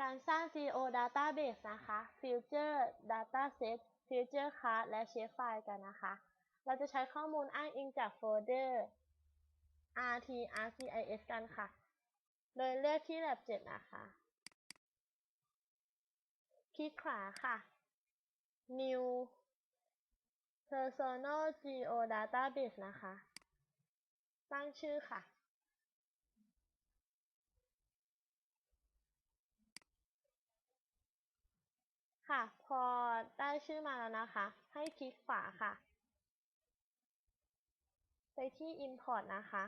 การสร้าง Geo Database นะคะ Future Dataset Future Class และ Shapefile กันนะคะ เราจะใช้ข้อมูลอ้างอิงจากโฟลเดอร์ rtrcis กันค่ะ โดยเลือกที่ lab 7 นะคะ คลิกขวาค่ะ new personal geo database นะคะ ตั้งชื่อค่ะ ค่ะ พอได้ชื่อมาแล้วนะคะ ให้คลิกขวาค่ะ ไปที่ import นะคะ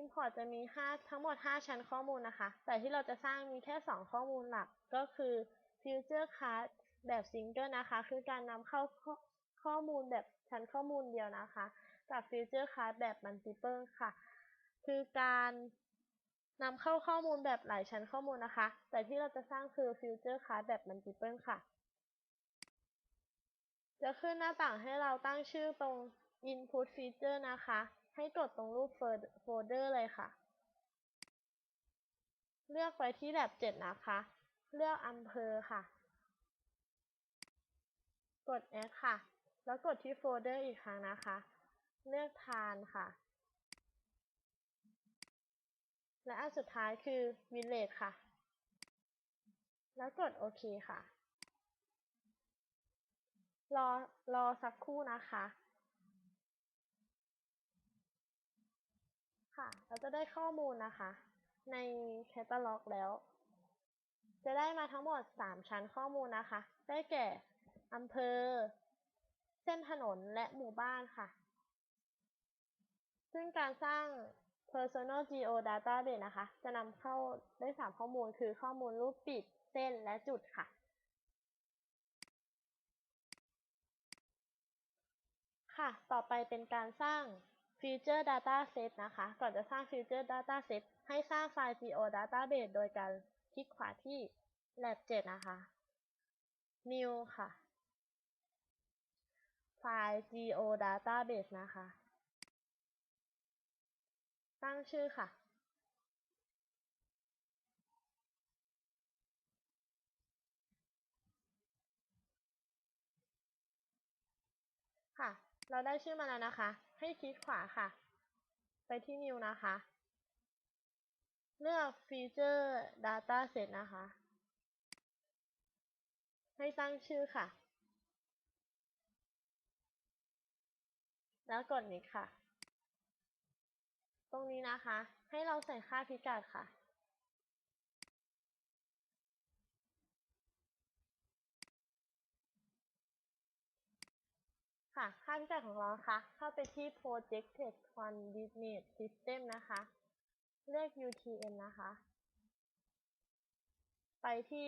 import จะมี 5 ทั้งหมด 5 ชั้นข้อมูลนะคะ แต่ที่เราจะสร้างมีแค่ 2 ข้อมูลหลักก็คือ future class แบบ single นะคะ คือการนำเข้าข้อข้อมูลแบบชั้นข้อมูลเดียวนะคะ กับ future class แบบ multiple ค่ะ คือการ นำเข้าข้อมูลแบบหลายชั้นข้อมูลนะคะ แต่ที่เราจะสร้างคือ future class แบบ multiple ค่ะ จะขึ้นหน้าต่างให้เราตั้งชื่อตรง input feature นะคะ ให้กดตรงรูปโฟลเดอร์เลยค่ะ เลือกไปที่ lab 7 นะคะ เลือกอำเภอค่ะ กด add ค่ะ แล้วกดที่โฟลเดอร์อีกครั้งนะคะ เลือกทานค่ะ และอันสุดท้ายคือ village ค่ะ แล้วกดโอเคค่ะ รอรอสักครู่นะคะ ค่ะ เราจะได้ข้อมูลนะคะ ในแคตตาล็อกแล้ว จะได้มาทั้งหมด 3 ชั้นข้อมูลนะคะ ได้แก่อำเภอ เส้นถนนและหมู่บ้านค่ะ ซึ่งการสร้าง Personal Geo Database นะคะ จะนำเข้าได้ 3 ข้อมูลคือข้อมูลรูปปิด เส้นและจุดค่ะ ค่ะ ต่อไปเป็นการสร้าง Feature Dataset นะคะ ก่อนจะสร้าง Feature Dataset ให้สร้างไฟล์ Geo Database โดยการคลิกขวาที่ lab 7 นะคะ new ค่ะ ไฟล์ Geo Database นะคะ ตั้งชื่อค่ะค่ะ เราได้ชื่อมาแล้วนะคะ ให้คลิกขวาค่ะ ไปที่ new นะคะ เลือก feature dataset นะคะ ให้ตั้งชื่อค่ะ แล้วกด next ค่ะ รงนี้นะคะ ให้เราใส่ค่าพิกัดค่ะ ค่ะค่าพิกัดของเรานะคะเข้าไปที่ projected coordinate system นะคะ เลือก UTM นะคะ ไปที่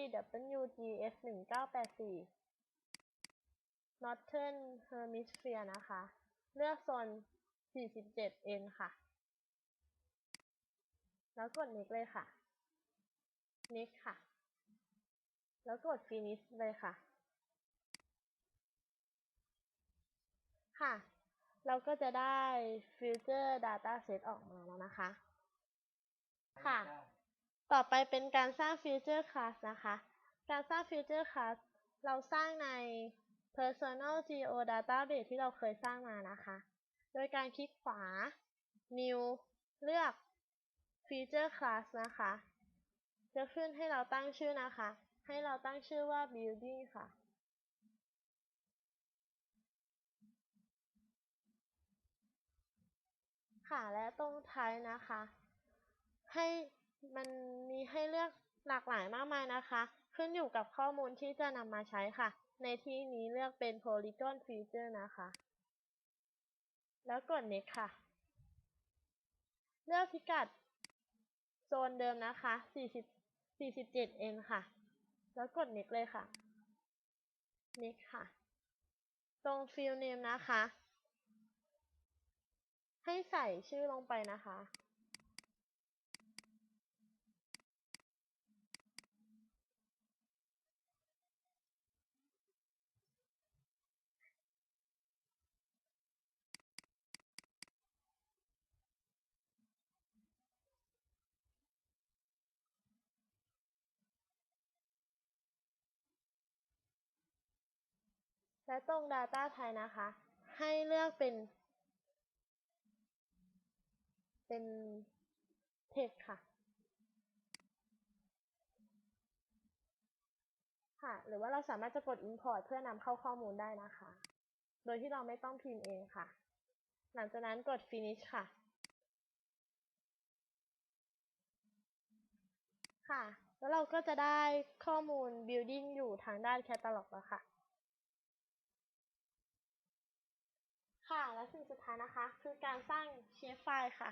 WGS 1984 Northern Hemisphere นะคะ เลือกโซน 47N ค่ะ แล้วกด next เลยค่ะ next ค่ะ แล้วกด finish เลยค่ะ ค่ะ เราก็จะได้ Future Dataset ออกมาแล้วนะคะ ค่ะ ต่อไปเป็นการสร้าง Future Class นะคะ การสร้าง Future Class เราสร้างใน Personal Geo Database ที่เราเคยสร้างมานะคะ โดยการคลิกขวา New เลือก Feature Class นะคะ จะขึ้นให้เราตั้งชื่อนะคะ ให้เราตั้งชื่อว่า Building ค่ะ ค่ะ และตรงท้ายนะคะ ให้มันมีให้เลือกหลากหลายมากมายนะคะ ขึ้นอยู่กับข้อมูลที่จะนำมาใช้ค่ะ ในที่นี้เลือกเป็น Polygon Feature นะคะ แล้วกด Next ค่ะ เลือกพิกัด โซนเดิมนะคะ40 47N ค่ะ แล้วกด Next เลยค่ะ Next ค่ะ ตรง Field Name นะคะ ให้ใส่ชื่อลงไปนะคะ และตรง Data Type นะคะ ให้เลือกเป็น เป็น Text ค่ะ ค่ะ หรือว่าเราสามารถจะกด Import เพื่อนำเข้าข้อมูลได้นะคะ โดยที่เราไม่ต้องพิมพ์เองค่ะ หลังจากนั้นกด Finish ค่ะค่ะ แล้วเราก็จะได้ข้อมูล Building อยู่ทางด้าน Catalog แล้วค่ะ ค่ะ และสิ่งสุดท้ายนะคะ คือการสร้าง Shapefile ค่ะ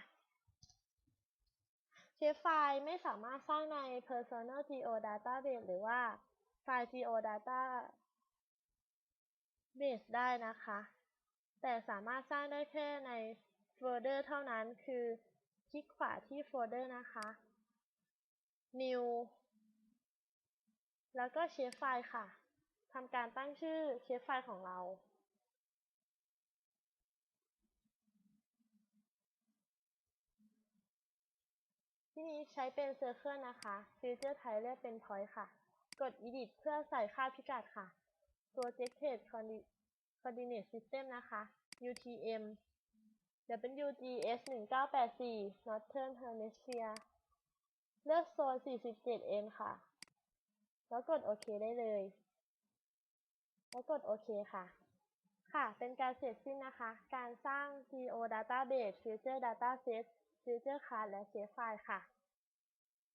Shapefile ไม่สามารถสร้างใน Personal Geo Database หรือว่าไฟล์ Geo Database ได้นะคะ แต่สามารถสร้างได้แค่ในโฟลเดอร์เท่านั้น คือคลิกขวาที่โฟลเดอร์นะคะ New แล้วก็ Shapefile ค่ะทำการตั้งชื่อ Shapefile ของเรา ที่นี้ใช้เป็นเซอร์เคิลนะคะ ฟิวเจอร์ไทเลือกเป็นทอยค่ะ กด edit เพื่อใส่ค่าพิกัดค่ะ ตัว Jetted coordinate system นะคะ UTM เดี๋ยวเป็น UGS 1984 Northern Hemisphere เลือกโซน 47N ค่ะ แล้วกดโอเคได้เลย แล้วกดโอเคค่ะ ค่ะ เป็นการเสร็จสิ้นนะคะ การสร้าง Geo Database Future Dataset ฟิวเจอร์คลาสและเซฟไฟล์ค่ะ